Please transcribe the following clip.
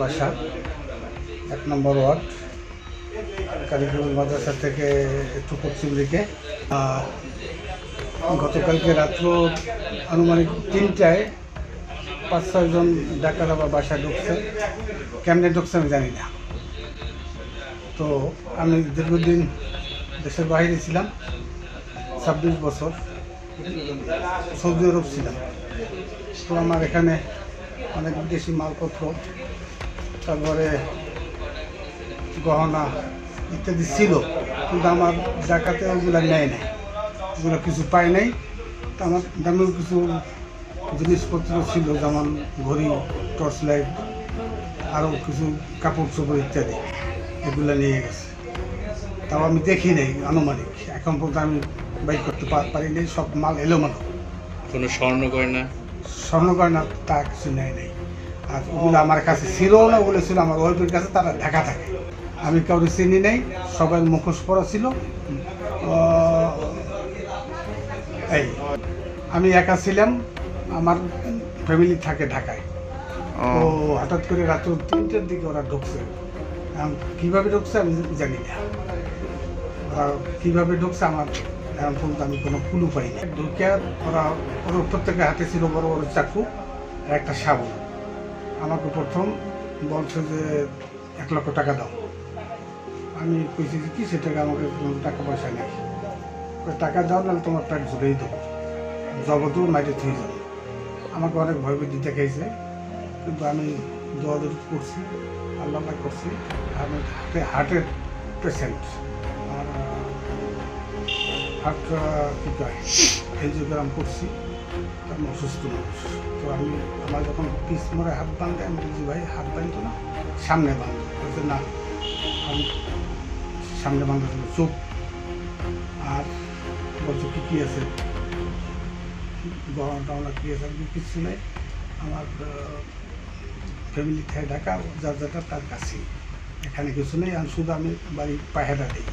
বাসা, এক নম্বর ওয়ার্ড। কারিগরি মাদ্রাসা থেকে একটু পশ্চিম দিকে। গতকালকে রাত্র আনুমানিক তিনটায় পাঁচ ছয়জন ডাকাত আবার বাসায় ঢুকছে। কেমনে ঢুকছে আমি জানি না। তো আমি দীর্ঘদিন দেশের বাইরে ছিলাম, ছাব্বিশ বছর সৌদি আরব ছিলাম। তো আমার এখানে অনেক বিদেশি মালপত্র, তারপরে গহনা ইত্যাদি ছিল, কিন্তু আমার ডাকাতে ওগুলো নেয় নাই। ওগুলো কিছু পাই নাই। আমার দামের কিছু জিনিসপত্র ছিল, যেমন ঘড়ি, টর্চ লাইট, আরও কিছু কাপড় চোপড় ইত্যাদি, এগুলো নিয়ে গেছে। তাও আমি দেখি নাই, আনুমানিক। এখন পর্যন্ত আমি বাইক করতে পা- পারিনি সব মাল এলোমেলো। কোনো স্বর্ণ গয়না? স্বর্ণ গয়না তা কিছু নেয় নাই। আর ওগুলো আমার কাছে ছিল না ওগুলো ছিল আমার ওয়াইফের কাছে তারা ঢাকা থাকে। আমি কাউকে চিনি নেই সবাই মুখোশ পরা ছিল। এই আমি একা ছিলাম আমার ফ্যামিলি থাকে ঢাকায়। তো হঠাৎ করে রাত্র তিনটের দিকে ওরা ঢুকছে। কীভাবে ঢুকছে আমি জানি না। ওরা কীভাবে ঢুকছে আমার এখন পর্যন্ত আমি কোনো কুলু পাইনি ঢুকে ওরা ওর প্রত্যেকের হাতে ছিল বড় বড় চাকু আর একটা সাবু আমাকে প্রথম বলছে যে, এক লক্ষ টাকা দাও। আমি কইছি যে, কি সেটাকে আমাকে টাকা পয়সা নেই? টাকা দাও, নাহলে তোমার টাকা ঝুলেই দেবো। জগতেও মাইটে থুই যাবে। আমাকে অনেক ভয় ভীতি দেখাইছে। কিন্তু আমি দোয়াদুর করছি, আল্লাহ করছি। আমি হার্টে হার্টের পেশেন্ট হার্ট কী কয় এনজিওগ্রাম করছি আমি অসুস্থ মানুষ। তো আমি আমার যখন পিস মরে হাত বাঁধে আমি বলছি ভাই হাত বাঁধতো না সামনে বাঁধো। বলছে না আমি সামনে বাঁধতে হবে, চুপ আর বলছে কী কী আছে? গহনা টহনা কী আছে? আমি কিছু নেই। আমার ফ্যামিলি থেকে ঢাকা যার যাটা তার কাছে এখানে কিছু নেই আমি শুধু আমি বাড়ি পাহেরা দিই।